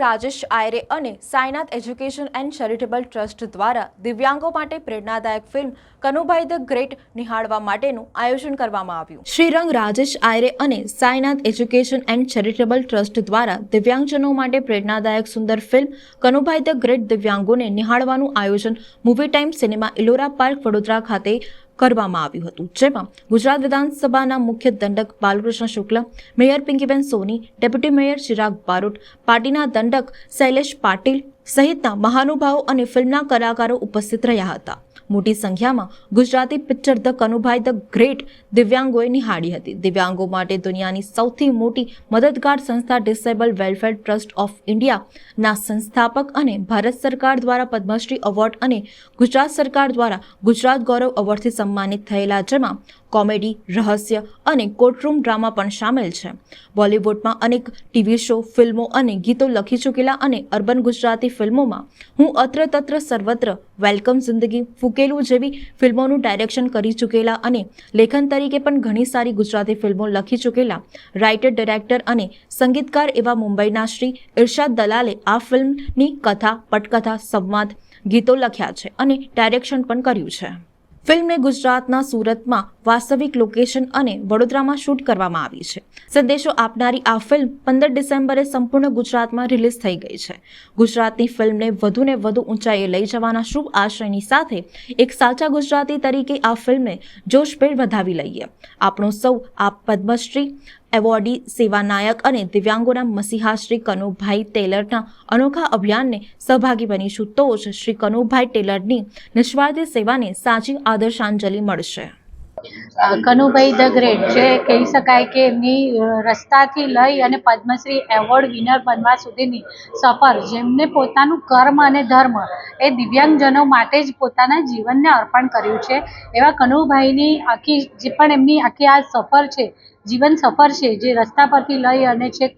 રાજેશ આયરે અને Sainath education and charitable trust દ્વારા દિવ્યાંગો માટે પ્રેરણાદાયક ફિલ્મ કનુભાઈ ધ ગ્રેટ નિહાળવા માટેનું આયોજન કરવામાં આવ્યું. શ્રીરંગ રાજેશ આયરે અને Sainath education and charitable trust દ્વારા દિવ્યાંગજનો માટે પ્રેરણાદાયક સુંદર ફિલ્મ કનુભાઈ ધ ગ્રેટ દિવ્યાંગોને નિહાળવાનું આયોજન movie time cinema Ellora park Vadodara ખાતે કરવામાં આવ્યું હતું. જેમાં ગુજરાત વિધાનસભાના મુખ્ય દંડક Balkrishna Shukla, mayor Pinkiben Soni, deputy mayor Chirag Barot, પાર્ટીના દંડક શૈલેષ પાટીલ સહિતના મહાનુભાવો અને ફિલ્મના કલાકારો ઉપસ્થિત રહ્યા હતા. મોટી સંખ્યામાં Gujarati picture the Kanubhai the great દિવ્યાંગોએ નિહાળી હતી. દિવ્યાંગો માટે દુનિયાની સૌથી મોટી મદદગાર સંસ્થા ડિસેબલ વેલફેર ટ્રસ્ટ ઓફ ઇન્ડિયાના સંસ્થાપક અને ભારત સરકાર દ્વારા પદ્મશ્રી એવોર્ડ અને ગુજરાત સરકાર દ્વારા ગુજરાત ગૌરવ એવોર્ડથી સન્માનિત થયેલા જેમાં કોમેડી, રહસ્ય અને કોર્ટરૂમ ડ્રામા પણ સામેલ છે. બોલિવૂડમાં અનેક ટીવી શો, ફિલ્મો અને ગીતો લખી ચૂકેલા અને અર્બન ગુજરાતી ફિલ્મોમાં હું અત્ર તત્ર સર્વત્ર વેલકમ જિંદગી ફૂકેલું જેવી ફિલ્મોનું ડાયરેક્શન કરી ચૂકેલા અને લેખન તરીકે પણ ઘણી સારી ગુજરાતી ફિલ્મો લખી ચૂકેલા. રાઇટર, ડિરેક્ટર અને સંગીતકાર એવા મુંબઈના શ્રી ઇરશાદ દલાલે આ ફિલ્મની કથા, પટકથા, સંવાદ, ગીતો લખ્યા છે અને ડાયરેક્શન પણ કર્યું છે. ફિલ્મને ગુજરાતના સુરતમાં વાસ્તવિક લોકેશન અને વડોદરામાં શૂટ કરવામાં આવી છે. સંદેશો આપનારી આ ફિલ્મ પંદર ડિસેમ્બરે સંપૂર્ણ ગુજરાતમાં રિલીઝ થઈ ગઈ છે. ગુજરાતની ફિલ્મને વધુને વધુ ઊંચાઈએ લઈ જવાના શુભ આશયની સાથે એક સાચા ગુજરાતી તરીકે આ ફિલ્મને જોશભેર વધાવી લઈએ. આપણો સૌ આ પદ્મશ્રી એવોર્ડી સેવાનાયક અને દિવ્યાંગોના મસીહા શ્રી કનુભાઈ ટેલરના અનોખા અભિયાનને સહભાગી બનીશું તો જ શ્રી કનુભાઈ ટેલરની નિસ્વાર્થ સેવાને સાચી આદર્શાંજલિ મળશે. કનુભાઈ ધ ગ્રેટ જે કહી શકાય કે એમની રસ્તાથી લઈ અને પદ્મશ્રી એવોર્ડ વિનર બનવા સુધીની સફર, જેમને પોતાનું કર્મ અને ધર્મ એ દિવ્યાંગજનો માટે જ પોતાના જીવનને અર્પણ કર્યું છે. એવા કનુભાઈની આખી, જે પણ એમની આખી આ સફર છે, જીવન સફર છે, જે રસ્તા પરથી લઈ અને છેક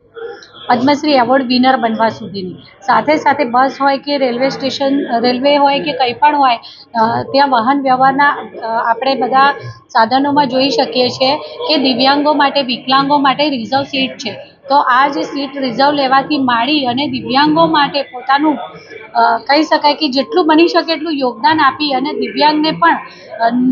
પદ્મશ્રી એવોર્ડ વિનર બનવા સુધીની. સાથે સાથે બસ હોય કે રેલવે સ્ટેશન, રેલવે હોય કે કંઈ પણ હોય ત્યાં વાહન વ્યવહારના આપણે બધા સાધનોમાં જોઈ શકીએ છીએ કે દિવ્યાંગો માટે, વિકલાંગો માટે રિઝર્વ સીટ છે. તો આ જે સીટ રિઝર્વ લેવાથી માડી અને દિવ્યાંગો માટે પોતાનું કહી શકાય કે જેટલું બની શકે એટલું યોગદાન આપી અને દિવ્યાંગને પણ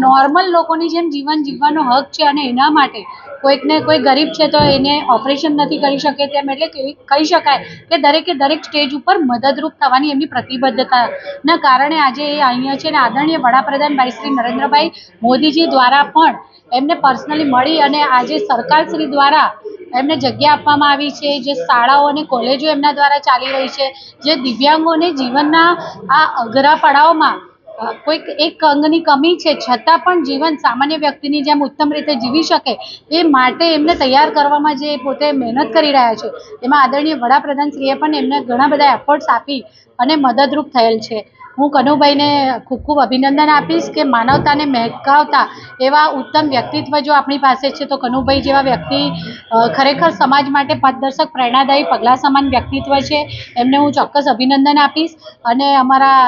નોર્મલ લોકોની જેમ જીવન જીવવાનો હક છે અને એના માટે કોઈકને કોઈ ગરીબ છે તો એને ઓપરેશન નથી કરી શકે તેમ એટલે કહી શકાય કે દરેકે દરેક સ્ટેજ ઉપર મદદરૂપ થવાની એમની પ્રતિબદ્ધતાના કારણે આજે એ અહીંયા છે અને આદરણીય વડાપ્રધાન ભાઈ શ્રી નરેન્દ્રભાઈ મોદીજી દ્વારા પણ એમને પર્સનલી મળી અને આજે સરકારશ્રી દ્વારા એમને જગ્યા આપવામાં આવી છે, જે શાળાઓ અને કોલેજો એમના દ્વારા ચાલી રહી છે, જે દિવ્યાંગોને જીવનના આ અઘરા પડાવમાં કોઈક એક અંગની કમી છે, છતાં પણ જીવન સામાન્ય વ્યક્તિની જેમ ઉત્તમ રીતે જીવી શકે એ માટે એમને તૈયાર કરવામાં જે પોતે મહેનત કરી રહ્યા છે, એમાં આદરણીય વડાપ્રધાનશ્રીએ પણ એમને ઘણા બધા એફર્ટ્સ આપી અને મદદરૂપ થયેલ છે. હું કનુભાઈને ખૂબ ખૂબ અભિનંદન આપીશ કે માનવતાને મહેકાવતા એવા ઉત્તમ વ્યક્તિત્વ જો આપણી પાસે છે, તો કનુભાઈ જેવા વ્યક્તિ ખરેખર સમાજ માટે પથદર્શક પ્રેરણાદાયી, પગલાં સમાન વ્યક્તિત્વ છે. એમને હું ચોક્કસ અભિનંદન આપીશ. અને અમારા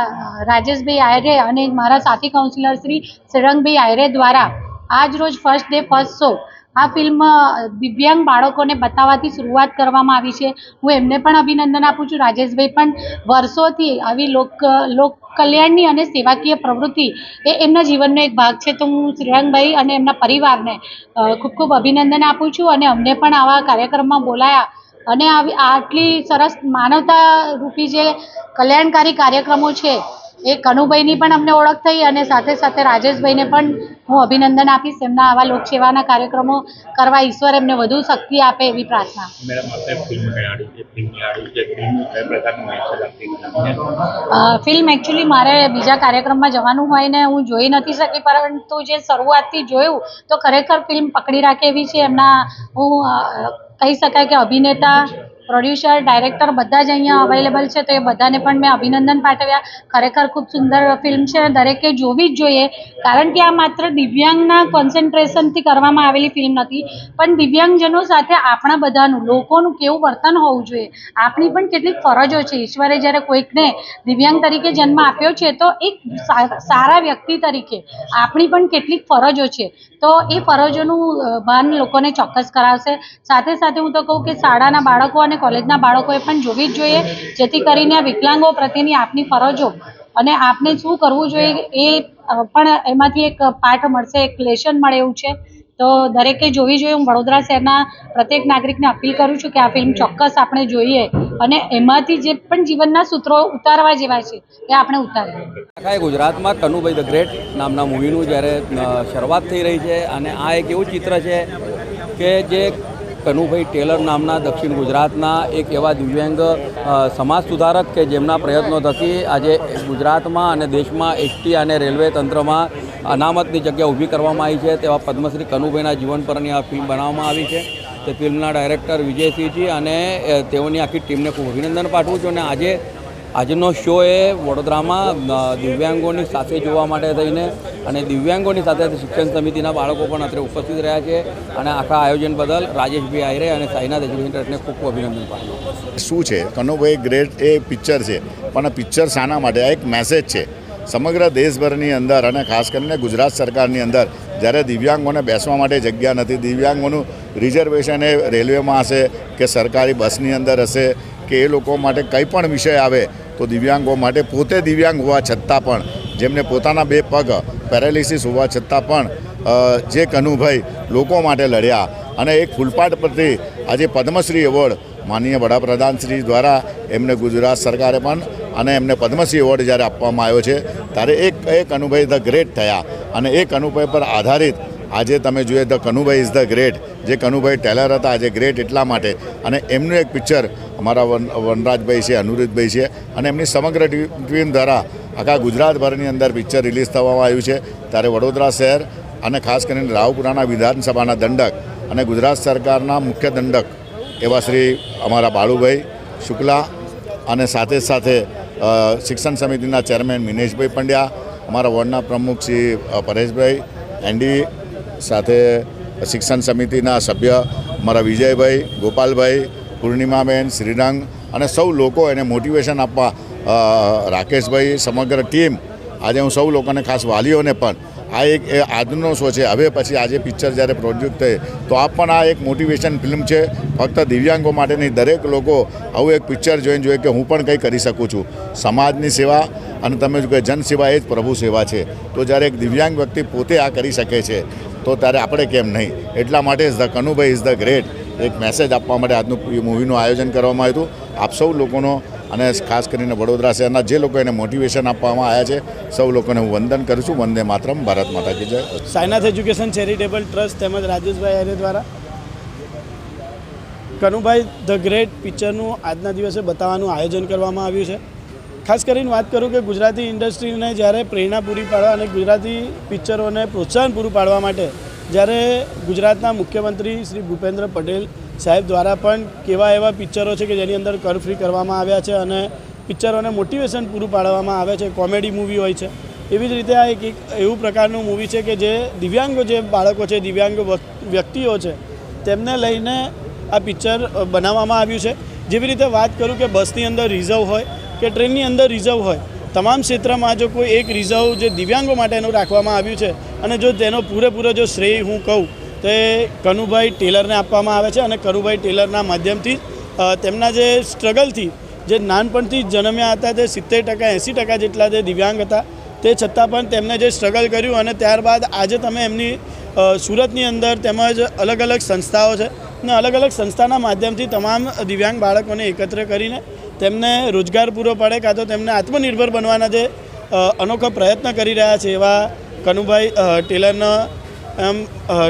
રાજેશભાઈ આયરે અને મારા સાથી કાઉન્સિલર શ્રી શ્રીરંગભાઈ આયરે દ્વારા આજ રોજ ફર્સ્ટ ડે ફર્સ્ટ શો આ ફિલ્મ દિવ્યાંગ બાળકોને બતાવવાથી શરૂઆત કરવામાં આવી છે. હું એમને પણ અભિનંદન આપું છું. રાજેશભાઈ પણ વર્ષોથી આવી લોક લોક કલ્યાણની અને સેવાકીય પ્રવૃત્તિ એ એમના જીવનનો એક ભાગ છે. તો હું શ્રીરંગભાઈ અને એમના પરિવારને ખૂબ ખૂબ અભિનંદન આપું છું અને અમને પણ આવા કાર્યક્રમમાં બોલાયા. અને આવી આટલી સરસ માનવતા રૂપી જે કલ્યાણકારી કાર્યક્રમો છે એ કનુભાઈની પણ અમને ઓળખ થઈ અને સાથે સાથે રાજેશભાઈને પણ હું અભિનંદન આપીશ એમના આવા લોકસેવાના કાર્યક્રમો કરવા ઈશ્વર એમને વધુ શક્તિ આપે એવી પ્રાર્થના. ફિલ્મ એકચ્યુઅલી મારે બીજા કાર્યક્રમમાં જવાનું હોય ને હું જોઈ નથી શકી પરંતુ જે શરૂઆતથી જોયું તો ખરેખર ફિલ્મ પકડી રાખે એવી છે. એમના હું કહી શકાય કે અભિનેતા પ્રોડ્યુસર, ડાયરેક્ટર બધા જ અહીંયા અવેલેબલ છે, તો એ બધાને પણ મેં અભિનંદન પાઠવ્યા. ખરેખર ખૂબ સુંદર ફિલ્મ છે. દરેકે જોવી જ જોઈએ, કારણ કે આ માત્ર દિવ્યાંગના કોન્સન્ટ્રેશનથી કરવામાં આવેલી ફિલ્મ નથી, પણ દિવ્યાંગજનો સાથે આપણા બધાનું, લોકોનું કેવું વર્તન હોવું જોઈએ. આપણી પણ કેટલીક ફરજો છે. ઈશ્વરે જ્યારે કોઈકને દિવ્યાંગ તરીકે જન્મ આપ્યો છે, તો એક સારા વ્યક્તિ તરીકે આપણી પણ કેટલીક ફરજો છે. તો એ ફરજોનું ભાન લોકોને ચોક્કસ કરાવશે. સાથે સાથે હું તો કહું કે શાળાના બાળકો અને કોલેજના બાળકોએ પણ જોવી જ જોઈએ, જેથી કરીને વિકલાંગો પ્રત્યેની આપની ફરજો. અને આપને શું કરવું જોઈએ એ પણ એમાંથી એક પાઠ મળશે, એક લેશન મળે એવું છે. તો દરેકે જોવી જોઈએ. હું વડોદરા શહેરના પ્રત્યેક નાગરિકને અપીલ કરું છું કે આ ફિલ્મ ચોક્કસ આપણે જોઈએ અને એમાંથી જે પણ જીવનના સૂત્રો ઉતારવા જેવા છે, એ આપણે ઉતારીએ. આખા ગુજરાતમાં કનુભાઈ ધ ગ્રેટ નામના મૂવીનું જ્યારે શરૂઆત થઈ રહી છે અને આ એક એવું ચિત્ર છે કે જે કનુભાઈ ટેલર નામના દક્ષિણ ગુજરાતના એક એવા દિવ્યાંગ સમાજ સુધારક કે જેમના પ્રયત્નો થકી આજે ગુજરાતમાં અને દેશમાં એસટી અને રેલવે તંત્રમાં અનામતની જગ્યા ઊભી કરવામાં આવી છે તેવા પદ્મશ્રી કનુભાઈના જીવન પરની આ ફિલ્મ બનાવવામાં આવી છે. તે ફિલ્મના ડાયરેક્ટર વિજયસિંહજી અને તેઓની આખી ટીમને ખૂબ અભિનંદન પાઠવું છું અને આજે આજનો શો એ વડોદરામાં દિવ્યાંગોની સાથે જોવા માટે થઈને અને દિવ્યાંગોની સાથે શિક્ષણ સમિતિના બાળકો પણ અત્રે ઉપસ્થિત રહ્યા છે અને આખા આયોજન બદલ રાજેશભાઈ આયરે અને સાઈનાથ એજ્યુકેશન ટ્રસ્ટને ખૂબ ખૂબ અભિનંદન પાઠવું શું છે? કનુભાઈ ગ્રેટ એ પિક્ચર છે, પણ આ પિક્ચર શાના માટે? આ એક મેસેજ છે. સમગ્ર દેશભરની અંદર અને ખાસ કરીને ગુજરાત સરકારની અંદર જ્યારે દિવ્યાંગોને બેસવા માટે જગ્યા નથી, દિવ્યાંગોનું રિઝર્વેશન એ રેલવેમાં હશે કે સરકારી બસની અંદર હશે કે એ લોકો માટે કંઈ પણ વિષય આવે તો દિવ્યાંગો માટે પોતે દિવ્યાંગ હોવા છતાં પણ, જેમને પોતાના બે પગ પેરાલિસિસ હોવા છતાં પણ જે કનુભાઈ લોકો માટે લડ્યા અને એક ફૂલપાટ પરથી આજે પદ્મશ્રી એવોર્ડ માનનીય વડાપ્રધાન શ્રી દ્વારા એમને ગુજરાત સરકારે પણ અને એમને પદ્મશ્રી એવોર્ડ જ્યારે આપવામાં આવ્યો છે, ત્યારે એક એક અનુભવ ધ ગ્રેટ થયા અને એ અનુભવ પર આધારિત આજે તમે જોઈએ the Kanubhai is the great. જે કનુભાઈ ટેલર હતા, આજે ગ્રેટ એટલા માટે. અને એમનું એક પિક્ચર અમારા વન, વનરાજભાઈ છે અનુરુદ્ધભાઈ છે. અને એમની સમગ્ર ટીમ દ્વારા આખા ગુજરાતભરની અંદર પિક્ચર રિલીઝ થવામાં આવ્યું છે. ત્યારે વડોદરા શહેર અને ખાસ કરીને રાવપુરાના વિધાનસભાના દંડક અને ગુજરાત સરકારના મુખ્ય દંડક એવા શ્રી અમારા બાળુભાઈ શુક્લા અને સાથે સાથે શિક્ષણ સમિતિના ચેરમેન મિનેશભાઈ પંડ્યા, અમારા વોર્ડના પ્રમુખ શ્રી પરેશભાઈ એનડી સાથે શિક્ષણ સમિતિના સભ્ય મારા વિજયભાઈ, ગોપાલભાઈ, પૂર્ણિમાબેન, શ્રીરંગ અને સૌ લોકો એને મોટિવેશન આપવા રાકેશભાઈ સમગ્ર ટીમ આજે હું સૌ લોકોને, ખાસ વાલીઓને પણ, આ એક આજનો શો છે. હવે પછી આજે પિક્ચર જ્યારે પ્રોડ્યુસ થઈ તો આ પણ આ એક મોટિવેશન ફિલ્મ છે. ફક્ત દિવ્યાંગો માટે નહીં, દરેક લોકો આવું એક પિક્ચર જોઈને જોઈએ કે હું પણ કંઈ કરી શકું છું. સમાજની સેવા અને તમે જો કે જન સેવા એ જ પ્રભુ સેવા છે. તો જ્યારે એક દિવ્યાંગ વ્યક્તિ પોતે આ કરી શકે છે, તો ત્યારે આપણે કેમ નહીં? એટલા માટે is the Kanubhai is the great. એક મેસેજ આપવા માટે આજનું મૂવીનું આયોજન કરવામાં આવ્યું હતું. આપ સૌ લોકોનો અને ખાસ કરીને વડોદરા શહેરના જે લોકો એને મોટિવેશન આપવામાં આવ્યા છે, સૌ લોકોને હું વંદન કરું છું. વંદે માતરમ, ભારત માતા કી જય. સાયનાથ એજ્યુકેશન ચેરિટેબલ ટ્રસ્ટ તેમજ રાજેશભાઈ આર્ય દ્વારા કનુભાઈ ધ ગ્રેટ પિક્ચરનું આજના દિવસે બતાવવાનું આયોજન કરવામાં આવ્યું છે. ખાસ કરીને વાત કરું કે ગુજરાતી ઇન્ડસ્ટ્રીને જ્યારે પ્રેરણા પૂરી પાડવા અને ગુજરાતી પિક્ચરોને પ્રોત્સાહન પૂરું પાડવા માટે જ્યારે ગુજરાતના મુખ્યમંત્રી શ્રી ભૂપેન્દ્ર પટેલ સાહેબ દ્વારા પણ કેવા એવા પિક્ચરો છે કે જેની અંદર કર ફ્રી કરવામાં આવ્યા છે અને પિક્ચરોને મોટિવેશન પૂરું પાડવામાં આવે છે, કોમેડી મૂવી હોય છે, એવી જ રીતે આ એક એવું પ્રકારનું મૂવી છે કે જે દિવ્યાંગો જે બાળકો છે, દિવ્યાંગ વ્યક્તિઓ છે, તેમને લઈને આ પિક્ચર બનાવવામાં આવ્યું છે. જેવી રીતે વાત કરું કે બસની અંદર રિઝર્વ હોય કે ટ્રેનની અંદર રિઝર્વ હોય. તમામ ક્ષેત્રમાં જો કોઈ એક રિઝર્વ જે દિવ્યાંગો માટેનું રાખવામાં આવ્યું છે અને જો તેનો પૂરેપૂરો જો શ્રેય હું કહું, તો કનુભાઈ ટેલરને આપવામાં આવે છે અને કનુભાઈ ટેલરના માધ્યમથી તેમના જે સ્ટ્રગલથી, જે નાનપણથી જન્મ્યા હતા, તે સિત્તેર ટકા, એંસી ટકા જેટલા જે દિવ્યાંગ હતા, તે છતાં પણ તેમને જે સ્ટ્રગલ કર્યું અને ત્યારબાદ આજે તમે એમની સુરતની અંદર તેમજ અલગ અલગ સંસ્થાઓ છે ને, અલગ અલગ સંસ્થાના માધ્યમથી તમામ દિવ્યાંગ બાળકોને એકત્ર કરીને તેમને રોજગાર પૂરો પાડે કાં તો તેમને આત્મનિર્ભર બનવાના જે અનોખો પ્રયત્ન કરી રહ્યા છે એવા કનુભાઈ ટેલરના, એમ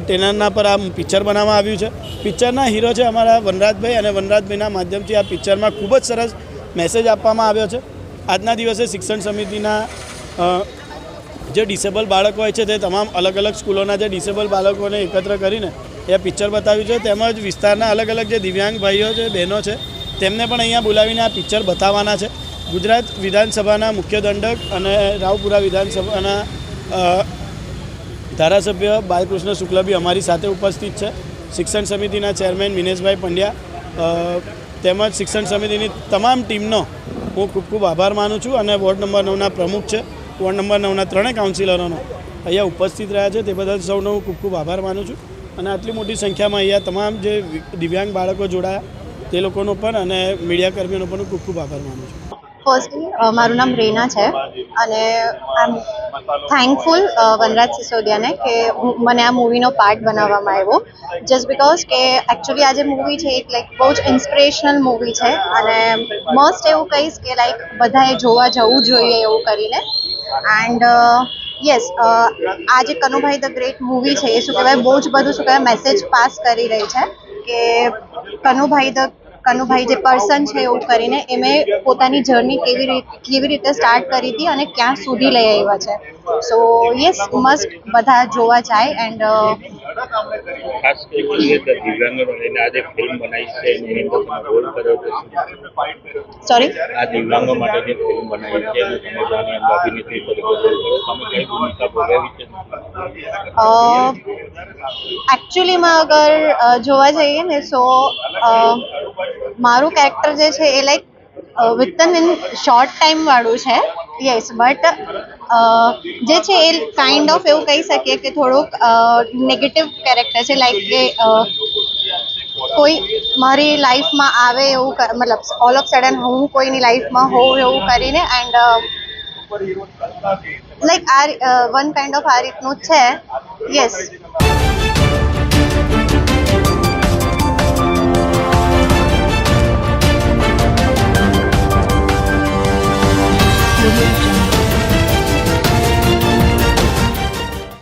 ટેલરના પર આ પિક્ચર બનાવવામાં આવ્યું છે. પિક્ચરના હીરો છે અમારા વનરાજભાઈ અને વનરાજભાઈના માધ્યમથી આ પિક્ચરમાં ખૂબ જ સરસ મેસેજ આપવામાં આવ્યો છે. આજના દિવસે શિક્ષણ સમિતિના જે ડિસેબલ બાળકો હોય છે તે તમામ અલગ અલગ સ્કૂલોના જે ડિસેબલ બાળકોને એકત્ર કરીને એ પિક્ચર બતાવ્યું છે. તેમજ વિસ્તારના અલગ અલગ જે દિવ્યાંગ ભાઈઓ છે, બહેનો છે, તેમને પણ અહીંયા બોલાવીને આ પિક્ચર બતાવવાના છે. ગુજરાત વિધાનસભાના મુખ્ય દંડક અને રાવપુરા વિધાનસભાના ધારાસભ્ય બાલકૃષ્ણ શુક્લભી અમારી સાથે ઉપસ્થિત છે. શિક્ષણ સમિતિના ચેરમેન મિનેશભાઈ પંડ્યા તેમજ શિક્ષણ સમિતિની તમામ ટીમનો હું ખૂબ ખૂબ આભાર માનું છું અને વોર્ડ નંબર નવના પ્રમુખ છે, વોર્ડ નંબર નવના ત્રણેય કાઉન્સિલરોનો અહીંયા ઉપસ્થિત રહ્યા છે. તે બદલ સૌનો હું ખૂબ ખૂબ આભાર માનું છું. અને આટલી મોટી સંખ્યામાં અહીંયા તમામ જે દિવ્યાંગ બાળકો જોડાયા, તે લોકોનો પણ અને મીડિયા કર્મીઓનો પણ ખૂબ ખૂબ આભાર માનું છું. ફર્સ્ટલી મારું નામ રેના છે અને આમ થેન્કફુલ વનરાજ સિસોદિયાને કે મને આ મૂવીનો પાર્ટ બનાવવામાં આવ્યો. જસ્ટ બિકોઝ કે એકચ્યુઅલી આ જે મૂવી છે એક લાઈક બહુ જ ઇન્સ્પિરેશનલ મૂવી છે અને મસ્ટ એવું કહીશ કે લાઈક બધાએ જોવા જવું જોઈએ એવું કરીને. એન્ડ યસ આ જે કનુભાઈ ધ ગ્રેટ મૂવી છે, એ શું કહેવાય, બહુ જ બધું શું કહેવાય મેસેજ પાસ કરી રહી છે કે કનુભાઈ ધ, કનુભાઈ જે પર્સન છે એવું કરીને એમે પોતાની જર્ની કેવી રીતે કેવી રીતે સ્ટાર્ટ કરી હતી અને ક્યાં સુધી લઈ આવ્યા છે. સો યસ મસ્ટ બધા જોવા જાય એન્ડ ખાસ કરીને દિવ્યાંગોને લઈને આજે ફિલ્મ બનાવી છે એની અંદર તમે રોલ કર્યો તો સોરી આ દિવ્યાંગો માટે જે ફિલ્મ બનાવી છે એનું તમે જાણી અંદર અભિનેત્રી તરીકે રોલ કર્યો. તમે કઈ ભૂમિકા ભોગવી છે? એકચ્યુઅલીમાં અગર જોવા જઈએ ને સો મારું કેરેક્ટર જે છે એ like within in short time વાળું છે. યસ બટ જે છે એ કાઇન્ડ ઓફ એવું કહી શકીએ કે થોડુંક નેગેટિવ કેરેક્ટર છે. લાઈક કે કોઈ મારી લાઈફમાં આવે એવું મતલબ ઓલ ઓફ સડન હું કોઈની લાઈફમાં હોઉં એવું કરીને એન્ડ લાઈક આ વન કાઇન્ડ ઓફ આ રીતનું છે. યસ